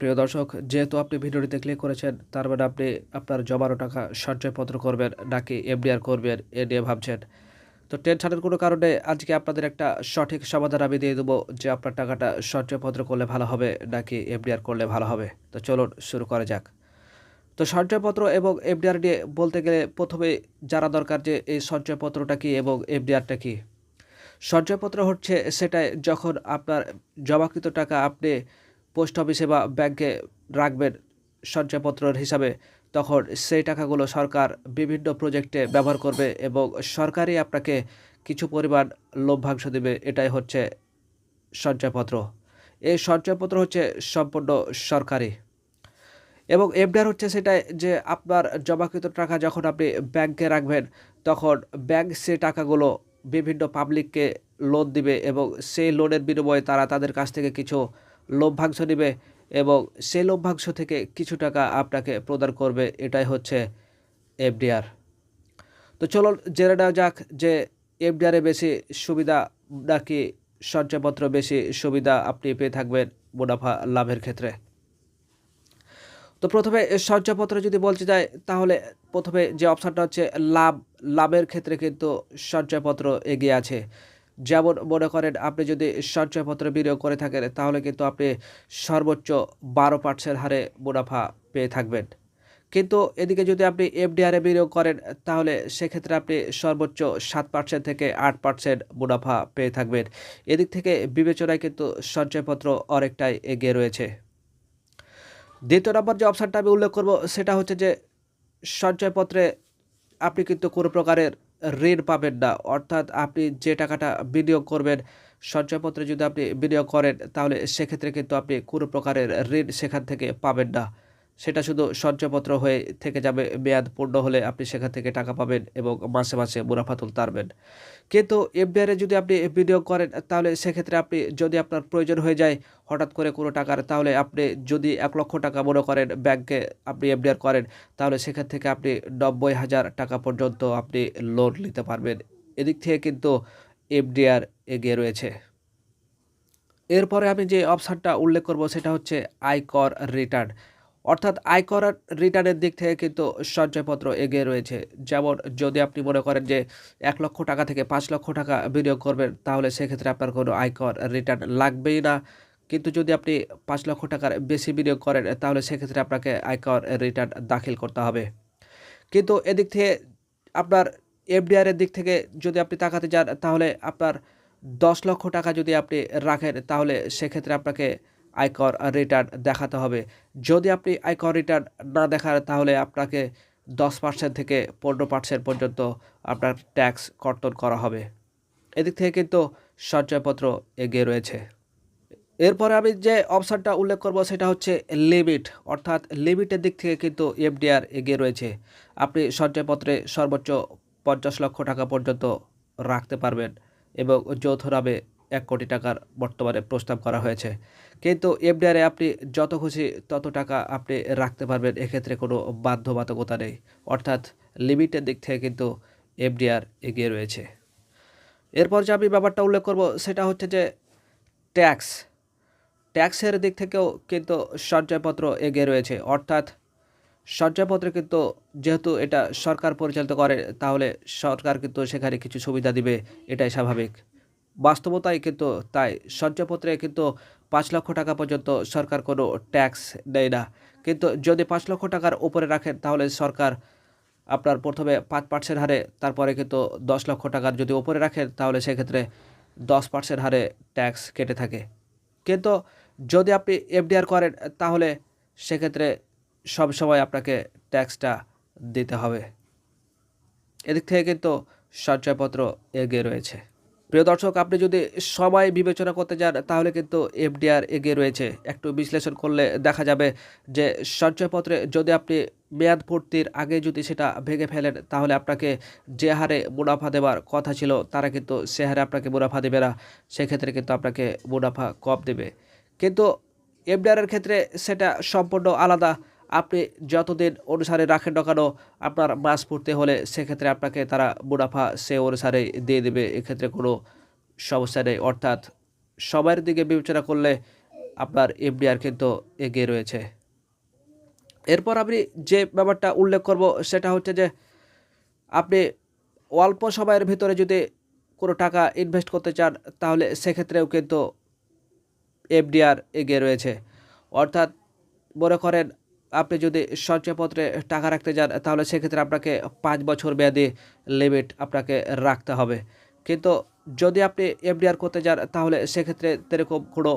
প্রিয় দর্শক, যেহেতু আপনি ভিডিওটিতে ক্লিক করেছেন, তার মানে আপনি আপনার জমানো টাকা সঞ্চয়পত্র করবেন নাকি এফডিআর করবেন, এ নিয়ে ভাবছেন। তো টেনশনের কোনো কারণে আজকে আপনাদের একটা সঠিক সমাধান আমি দিয়ে দেবো যে আপনার টাকাটা সঞ্চয়পত্র করলে ভালো হবে নাকি এফডিআর করলে ভালো হবে। তো চলুন শুরু করা যাক। তো সঞ্চয়পত্র এবং এফডিআর নিয়ে বলতে গেলে প্রথমে জানা দরকার যে এই সঞ্চয়পত্রটা কী এবং এফডিআরটা কী। সঞ্চয়পত্র হচ্ছে সেটাই যখন আপনার জমাকৃত টাকা আপনি পোস্ট অফিসে বা ব্যাংকে রাখবেন সঞ্চয়পত্রের হিসাবে, তখন সেই টাকাগুলো সরকার বিভিন্ন প্রজেক্টে ব্যবহার করবে এবং সরকারই আপনাকে কিছু পরিমাণ লভ্যাংশ দেবে। এটাই হচ্ছে সঞ্চয়পত্র। এই সঞ্চয়পত্র হচ্ছে সম্পূর্ণ সরকারি। এবং এফডিআর হচ্ছে সেটাই যে আপনার জমাকৃত টাকা যখন আপনি ব্যাংকে রাখবেন, তখন ব্যাংক সে টাকাগুলো বিভিন্ন পাবলিককে লোন দিবে এবং সেই লোনের বিনিময়ে তারা তাদের কাছ থেকে কিছু লভ্যাংশ নেবে এবং সেই লভ্যাংশ থেকে কিছু টাকা আপনাকে প্রদান করবে। এটাই হচ্ছে এফডিআর। তো চলুন জেনে নেওয়া যাক যে এফডিআরে বেশি সুবিধা নাকি সঞ্চয়পত্র বেশি সুবিধা আপনি পেয়ে থাকবেন মুনাফা লাভের ক্ষেত্রে। তো প্রথমে সঞ্চয়পত্র যদি বলতে যাই, তাহলে প্রথমে যে অপশানটা হচ্ছে লাভ, লাভের ক্ষেত্রে কিন্তু সঞ্চয়পত্র এগিয়ে আছে। যেমন মনে করেন আপনি যদি সঞ্চয়পত্র বিনিয়োগ করে থাকেন, তাহলে কিন্তু আপনি সর্বোচ্চ বারো পার্সেন্ট হারে মুনাফা পেয়ে থাকবেন। কিন্তু এদিকে যদি আপনি এফডিআরে বিনিয়োগ করেন, তাহলে সেক্ষেত্রে আপনি সর্বোচ্চ সাত পার্সেন্ট থেকে আট পার্সেন্ট মুনাফা পেয়ে থাকবেন। এদিক থেকে বিবেচনায় কিন্তু সঞ্চয়পত্র অনেকটাই এগিয়ে রয়েছে। দ্বিতীয় নম্বর যে অপশানটা আমি উল্লেখ করব, সেটা হচ্ছে যে সঞ্চয়পত্রে আপনি কিন্তু কোনো প্রকারের ঋণ পাবেন না। অর্থাৎ আপনি যে টাকাটা বিনিয়োগ করবেন, সঞ্চয়পত্রে যদি আপনি বিনিয়োগ করেন, তাহলে সেক্ষেত্রে কিন্তু আপনি কোনো প্রকারের ঋণ সেখান থেকে পাবেন না। সেটা শুধু সঞ্চয়পত্র হয়ে থেকে যাবে, মেয়াদ পূর্ণ হলে আপনি সেখান থেকে টাকা পাবেন এবং মাসে মাসে মুনাফা তুলতে পারবেন। কিন্তু এফডিআরে যদি আপনি বিনিয়োগ করেন, তাহলে সেক্ষেত্রে আপনি যদি আপনার প্রয়োজন হয়ে যায় হঠাৎ করে কোনো টাকার, তাহলে আপনি যদি এক লক্ষ টাকা মনে করেন ব্যাংকে আপনি এফডিআর করেন, তাহলে সেখান থেকে আপনি নব্বই হাজার টাকা পর্যন্ত আপনি লোন নিতে পারবেন। এদিক থেকে কিন্তু এফডিআর এগিয়ে রয়েছে। এরপরে আমি যে অপশানটা উল্লেখ করব, সেটা হচ্ছে আয়কর রিটার্ন অর্থাৎ আয়কর রিটার্নের দিক থেকে কিন্তু সঞ্চয়পত্র এগিয়ে রয়েছে। যেমন যদি আপনি মনে করেন যে এক লক্ষ টাকা থেকে পাঁচ লক্ষ টাকা বিনিয়োগ করবেন, তাহলে সেক্ষেত্রে আপনার কোনো আয়কর রিটার্ন লাগবেই না। কিন্তু যদি আপনি পাঁচ লক্ষ টাকার বেশি বিনিয়োগ করেন, তাহলে সেক্ষেত্রে আপনাকে আয়কর রিটার্ন দাখিল করতে হবে। কিন্তু এদিক থেকে আপনার এফডিআরের দিক থেকে যদি আপনি তাকাতে যান, তাহলে আপনার দশ লক্ষ টাকা যদি আপনি রাখেন, তাহলে সেক্ষেত্রে আপনাকে আয়কর রিটার্ন দেখাতে হবে। যদি আপনি আয়কর রিটার্ন না দেখান, তাহলে আপনাকে দশ পার্সেন্ট থেকে পনেরো পার্সেন্ট পর্যন্ত আপনার ট্যাক্স কর্তন করা হবে। এদিক থেকে কিন্তু সঞ্চয়পত্র এগিয়ে রয়েছে। এরপরে আমি যে অপশানটা উল্লেখ করব, সেটা হচ্ছে লিমিট অর্থাৎ লিমিটের দিক থেকে কিন্তু এফডিআর এগিয়ে রয়েছে। আপনি সঞ্চয়পত্রে সর্বোচ্চ পঞ্চাশ লক্ষ টাকা পর্যন্ত রাখতে পারবেন এবং যৌথ এক কোটি টাকার বর্তমানে প্রস্তাব করা হয়েছে। কিন্তু এফডিআরে আপনি যত খুশি তত টাকা আপনি রাখতে পারবেন। এক্ষেত্রে কোনো বাধ্যবাধকতা নেই। অর্থাৎ লিমিটের দিক থেকে কিন্তু এফডিআর এগিয়ে রয়েছে। এরপর যে আমি ব্যাপারটা উল্লেখ করব সেটা হচ্ছে যে ট্যাক্স। ট্যাক্সের দিক থেকেও কিন্তু সঞ্চয়পত্র এগিয়ে রয়েছে। অর্থাৎ সঞ্চয়পত্র কিন্তু যেহেতু এটা সরকার পরিচালিত করে, তাহলে সরকার কিন্তু সেখানে কিছু সুবিধা দিবে, এটাই স্বাভাবিক। বাস্তবতাই কিন্তু তাই। সঞ্চয়পত্রে কিন্তু পাঁচ লক্ষ টাকা পর্যন্ত সরকার কোনো ট্যাক্স দেয় না। কিন্তু যদি পাঁচ লক্ষ টাকার উপরে রাখেন, তাহলে সরকার আপনার প্রথমে পাঁচ পার্সেন্ট হারে, তারপরে কিন্তু দশ লক্ষ টাকার যদি উপরে রাখেন, তাহলে সেক্ষেত্রে দশ পার্সেন্ট হারে ট্যাক্স কেটে থাকে। কিন্তু যদি আপনি এফডিআর করেন, তাহলে সেক্ষেত্রে সব সময় আপনাকে ট্যাক্সটা দিতে হবে। এদিক থেকে কিন্তু সঞ্চয়পত্র এগিয়ে রয়েছে। প্রিয় দর্শক, আপনি যদি সময় বিবেচনা করতে যান তাহলে কিন্তু এফডিআর এগিয়ে রয়েছে। একটু বিশ্লেষণ করলে দেখা যাবে যে সঞ্চয়পত্রে যদি আপনি মেয়াদ পূর্তির আগে যদি সেটা ভেঙে ফেলেন, তাহলে আপনাকে যে হারে মুনাফা দেওয়ার কথা ছিল, তারা কিন্তু সে হারে আপনাকে মুনাফা দেবে না। সেক্ষেত্রে কিন্তু আপনাকে মুনাফা কম দেবে। কিন্তু এফডিআরের ক্ষেত্রে সেটা সম্পূর্ণ আলাদা। আপনি যতদিন অনুসারে রাখেন না কেন, আপনার মাস পড়তে হলে সেক্ষেত্রে আপনাকে তারা মুনাফা সে অনুসারে দিয়ে দেবে। এক্ষেত্রে কোনো সমস্যা নেই। অর্থাৎ সময়ের দিকে বিবেচনা করলে আপনার এফডিআর কিন্তু এগিয়ে রয়েছে। এরপর আমি যে ব্যাপারটা উল্লেখ করব, সেটা হচ্ছে যে আপনি অল্প সময়ের ভিতরে যদি কোনো টাকা ইনভেস্ট করতে চান, তাহলে সেক্ষেত্রেও কিন্তু এফডিআর এগিয়ে রয়েছে। অর্থাৎ মনে করেন আপনি যদি সঞ্চয়পত্রে টাকা রাখতে যান, তাহলে সেক্ষেত্রে আপনাকে পাঁচ বছর মেয়াদি লিমিট আপনাকে রাখতে হবে। কিন্তু যদি আপনি এফডিআর করতে যান, তাহলে সেক্ষেত্রে এরকম কোনো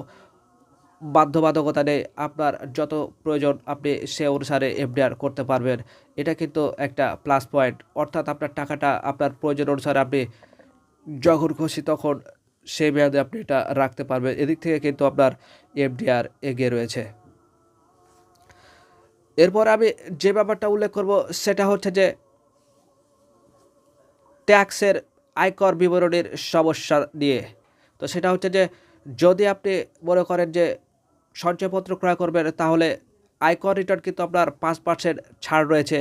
বাধ্যবাধকতা নেই। আপনার যত প্রয়োজন, আপনি সে অনুসারে এফডিআর করতে পারবেন। এটা কিন্তু একটা প্লাস পয়েন্ট অর্থাৎ আপনার টাকাটা আপনার প্রয়োজন অনুসারে আপনি যখন খুশি তখন সেই মেয়াদে আপনি এটা রাখতে পারবেন। এদিক থেকে কিন্তু আপনার এফডিআর এগিয়ে রয়েছে। এরপর আমি যে ব্যাপারটা উল্লেখ করব, সেটা হচ্ছে যে ট্যাক্সের আয়কর বিবরণীর সমস্যা নিয়ে। তো সেটা হচ্ছে যে, যদি আপনি মনে করেন যে সঞ্চয়পত্র ক্রয় করবেন, তাহলে আয়কর রিটার্ন কিন্তু আপনার পাঁচ পার্সেন্ট ছাড় রয়েছে।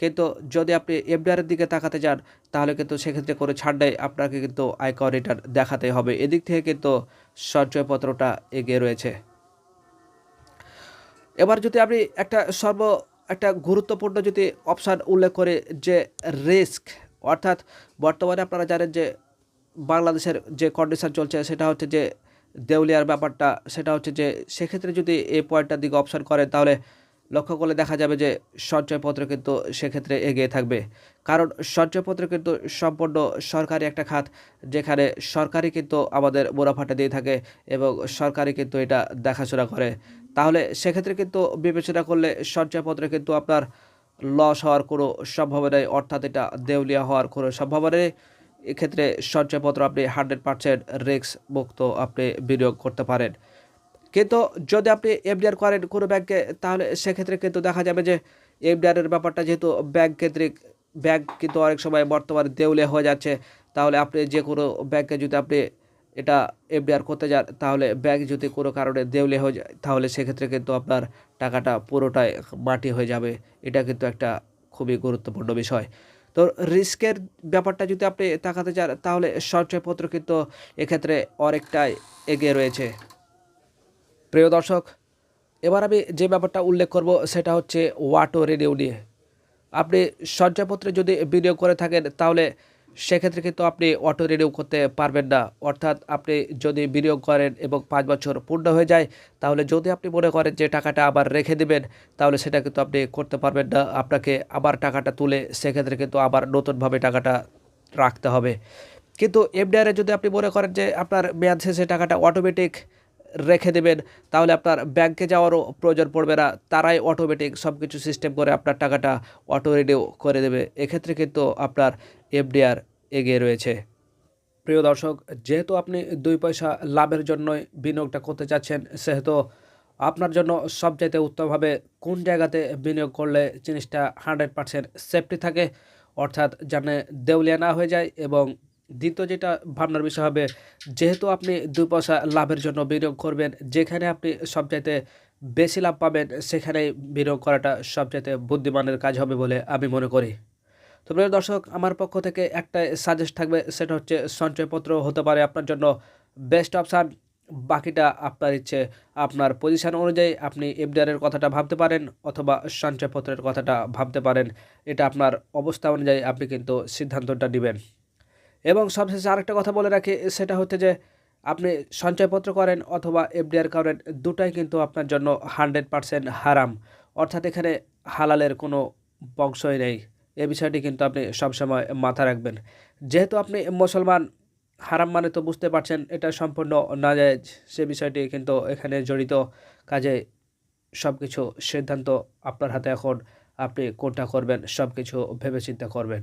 কিন্তু যদি আপনি এফডিআরের দিকে তাকাতে যান, তাহলে কিন্তু সেক্ষেত্রে কোনো ছাড় নেই, আপনাকে কিন্তু আয়কর রিটার্ন দেখাতে হবে। এদিক থেকে কিন্তু সঞ্চয়পত্রটা এগিয়ে রয়েছে। এবার যদি আপনি একটা সর্ব, একটা গুরুত্বপূর্ণ যদি অপশান উল্লেখ করে যে রিস্ক, অর্থাৎ বর্তমানে আপনারা জানেন যে বাংলাদেশের যে কন্ডিশন চলছে সেটা হচ্ছে যে দেউলিয়ার ব্যাপারটা, সেটা হচ্ছে যে সেক্ষেত্রে যদি এই পয়েন্টটার দিকে অপশান করেন তাহলে লক্ষ্য করলে দেখা যাবে যে সঞ্চয়পত্র কিন্তু সেক্ষেত্রে এগিয়ে থাকবে। কারণ সঞ্চয়পত্র কিন্তু সম্পূর্ণ সরকারি একটা খাত, যেখানে সরকারি কিন্তু আমাদের মুনাফাটা দিয়ে থাকে এবং সরকারি কিন্তু এটা দেখাশোনা করে। তাহলে সেক্ষেত্রে কিন্তু বিবেচনা করলে সঞ্চয়পত্রে কিন্তু আপনার লস হওয়ার কোনো সম্ভাবনা নেই, অর্থাৎ এটা দেউলিয়া হওয়ার কোনো সম্ভাবনা এক্ষেত্রে সঞ্চয়পত্র আপনি হান্ড্রেড পার্সেন্ট রিস্ক মুক্ত আপনি বিনিয়োগ করতে পারেন। কিন্তু যদি আপনি এফডিআর করেন কোনো ব্যাংকে, তাহলে সেক্ষেত্রে কিন্তু দেখা যাবে যে এফডিআরের ব্যাপারটা যেহেতু ব্যাংক কেন্দ্রিক ব্যাংক কিন্তু অনেক সময় বর্তমানে দেউলিয়া হয়ে যাচ্ছে। তাহলে আপনি যে কোনো ব্যাংকে যদি আপনি এটা এফডিআর করতে যান, তাহলে ব্যাংক যদি কোনো কারণে দেউলে হয়ে যায়, তাহলে সেক্ষেত্রে কিন্তু আপনার টাকাটা পুরোটাই মাটি হয়ে যাবে। এটা কিন্তু একটা খুবই গুরুত্বপূর্ণ বিষয়। তো রিস্কের ব্যাপারটা যদি আপনি তাকাতে চান তাহলে সঞ্চয়পত্র কিন্তু এক্ষেত্রে অনেকটাই এগিয়ে রয়েছে। প্রিয় দর্শক, এবার আমি যে ব্যাপারটা উল্লেখ করব, সেটা হচ্ছে ওয়াটো রেডিও নিয়ে। আপনি সঞ্চয়পত্রে যদি বিনিয়োগ করে থাকেন, তাহলে সেক্ষেত্রে কিন্তু আপনি অটো রিনিউ করতে পারবেন না। অর্থাৎ আপনি যদি বিনিয়োগ করেন এবং পাঁচ বছর পূর্ণ হয়ে যায়, তাহলে যদি আপনি মনে করেন যে টাকাটা আবার রেখে দেবেন, তাহলে সেটা কিন্তু আপনি করতে পারবেন না। আপনাকে আবার টাকাটা তুলে সেক্ষেত্রে কিন্তু আবার নতুনভাবে টাকাটা রাখতে হবে। কিন্তু এফডিআরে যদি আপনি মনে করেন যে আপনার মেয়াদ শেষে টাকাটা অটোমেটিক রেখে দেবেন, তাহলে আপনার ব্যাংকে যাওয়ারও প্রয়োজন পড়বে না। তারাই অটোমেটিক সব কিছু সিস্টেম করে আপনার টাকাটা অটো রিনিউ করে দেবে। এক্ষেত্রে কিন্তু আপনার এফডিআর এগিয়ে রয়েছে। প্রিয় দর্শক, যেহেতু আপনি দুই পয়সা লাভের জন্যই বিনিয়োগটা করতে চাচ্ছেন, সেহেতু আপনার জন্য সবচাইতে উত্তমভাবে কোন জায়গাতে বিনিয়োগ করলে জিনিসটা হান্ড্রেড পারসেন্ট সেফটি থাকে, অর্থাৎ জানে দেউলিয়া না হয়ে যায় এবং দ্বিতীয় যেটা ভাবনার বিষয় হবে, যেহেতু আপনি দুই পয়সা লাভের জন্য বিনিয়োগ করবেন, যেখানে আপনি সবচাইতে বেশি লাভ পাবেন সেখানে বিনিয়োগ করাটা সবচাইতে বুদ্ধিমানের কাজ হবে বলে আমি মনে করি। তো প্রিয় দর্শক, আমার পক্ষ থেকে একটা সাজেস্ট থাকবে, সেটা হচ্ছে সঞ্চয়পত্র হতে পারে আপনার জন্য বেস্ট অপশান বাকিটা আপনার ইচ্ছে, আপনার পজিশান অনুযায়ী আপনি এফডিআরের কথাটা ভাবতে পারেন অথবা সঞ্চয়পত্রের কথাটা ভাবতে পারেন। এটা আপনার অবস্থা অনুযায়ী আপনি কিন্তু সিদ্ধান্তটা নেবেন। এবং সবশেষে আরেকটা কথা বলে রাখি, সেটা হচ্ছে যে আপনি সঞ্চয়পত্র করেন অথবা এফডিআর করেন, দুটাই কিন্তু আপনার জন্য হান্ড্রেড পারসেন্ট হারাম। অর্থাৎ এখানে হালালের কোনো বংশই নেই। এ বিষয়টি কিন্তু আপনি সবসময় মাথা রাখবেন। যেহেতু আপনি মুসলমান, হারাম মানে তো বুঝতে পারছেন, এটা সম্পূর্ণ নাজায়জ। সে বিষয়টি কিন্তু এখানে জড়িত। কাজে সব কিছু সিদ্ধান্ত আপনার হাতে এখন আপনি কোনটা করবেন সব কিছু ভেবে চিন্তা করবেন।